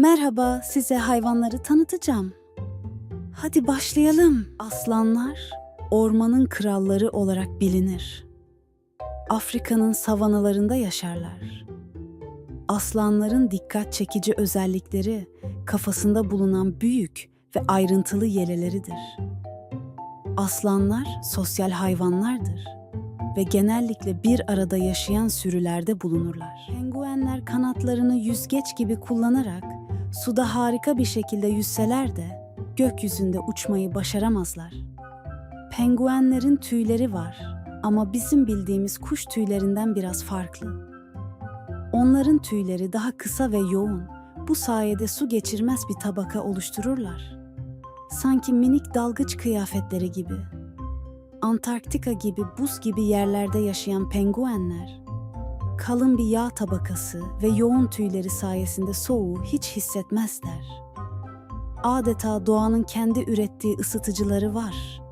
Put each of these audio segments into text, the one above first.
Merhaba, size hayvanları tanıtacağım. Hadi başlayalım. Aslanlar ormanın kralları olarak bilinir. Afrika'nın savanalarında yaşarlar. Aslanların dikkat çekici özellikleri kafasında bulunan büyük ve ayrıntılı yeleleridir. Aslanlar sosyal hayvanlardır ve genellikle bir arada yaşayan sürülerde bulunurlar. Penguenler kanatlarını yüzgeç gibi kullanarak suda harika bir şekilde yüzseler de gökyüzünde uçmayı başaramazlar. Penguenlerin tüyleri var ama bizim bildiğimiz kuş tüylerinden biraz farklı. Onların tüyleri daha kısa ve yoğun. Bu sayede su geçirmez bir tabaka oluştururlar. Sanki minik dalgıç kıyafetleri gibi. Antarktika gibi buz gibi yerlerde yaşayan penguenler, kalın bir yağ tabakası ve yoğun tüyleri sayesinde soğuğu hiç hissetmezler. Adeta doğanın kendi ürettiği ısıtıcıları var.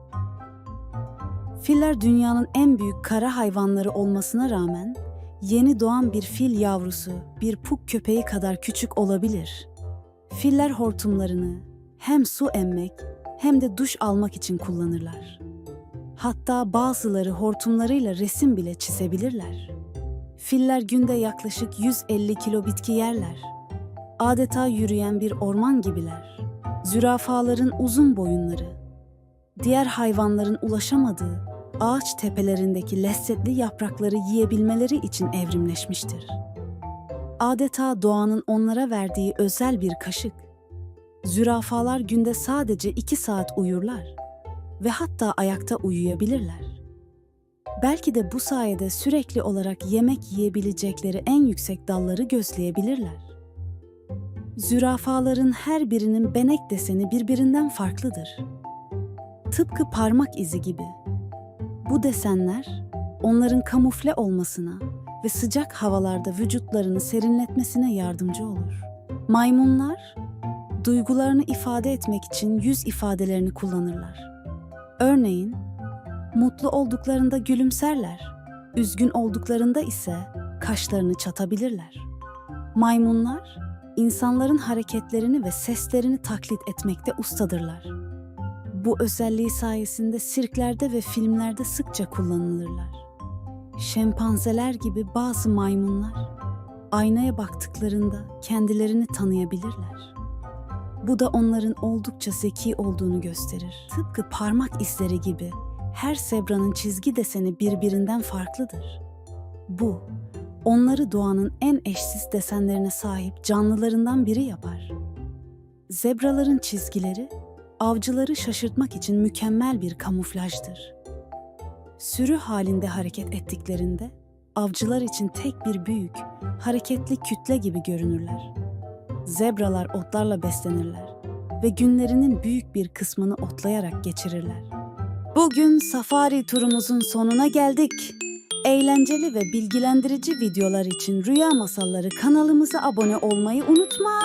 Filler dünyanın en büyük kara hayvanları olmasına rağmen yeni doğan bir fil yavrusu bir puk köpeği kadar küçük olabilir. Filler hortumlarını hem su emmek hem de duş almak için kullanırlar. Hatta bazıları hortumlarıyla resim bile çizebilirler. Filler günde yaklaşık 150 kilo bitki yerler. Adeta yürüyen bir orman gibiler. Zürafaların uzun boyunları, diğer hayvanların ulaşamadığı ağaç tepelerindeki lezzetli yaprakları yiyebilmeleri için evrimleşmiştir. Adeta doğanın onlara verdiği özel bir kaşık. Zürafalar günde sadece iki saat uyurlar ve hatta ayakta uyuyabilirler. Belki de bu sayede sürekli olarak yemek yiyebilecekleri en yüksek dalları gözleyebilirler. Zürafaların her birinin benek deseni birbirinden farklıdır. Tıpkı parmak izi gibi. Bu desenler onların kamufle olmasına ve sıcak havalarda vücutlarını serinletmesine yardımcı olur. Maymunlar duygularını ifade etmek için yüz ifadelerini kullanırlar. Örneğin mutlu olduklarında gülümserler, üzgün olduklarında ise kaşlarını çatabilirler. Maymunlar insanların hareketlerini ve seslerini taklit etmekte ustadırlar. Bu özelliği sayesinde sirklerde ve filmlerde sıkça kullanılırlar. Şempanzeler gibi bazı maymunlar aynaya baktıklarında kendilerini tanıyabilirler. Bu da onların oldukça zeki olduğunu gösterir. Tıpkı parmak izleri gibi her zebranın çizgi deseni birbirinden farklıdır. Bu, onları doğanın en eşsiz desenlerine sahip canlılarından biri yapar. Zebraların çizgileri, avcıları şaşırtmak için mükemmel bir kamuflajdır. Sürü halinde hareket ettiklerinde, avcılar için tek bir büyük, hareketli kütle gibi görünürler. Zebralar otlarla beslenirler ve günlerinin büyük bir kısmını otlayarak geçirirler. Bugün safari turumuzun sonuna geldik. Eğlenceli ve bilgilendirici videolar için Rüya Masalları kanalımıza abone olmayı unutma.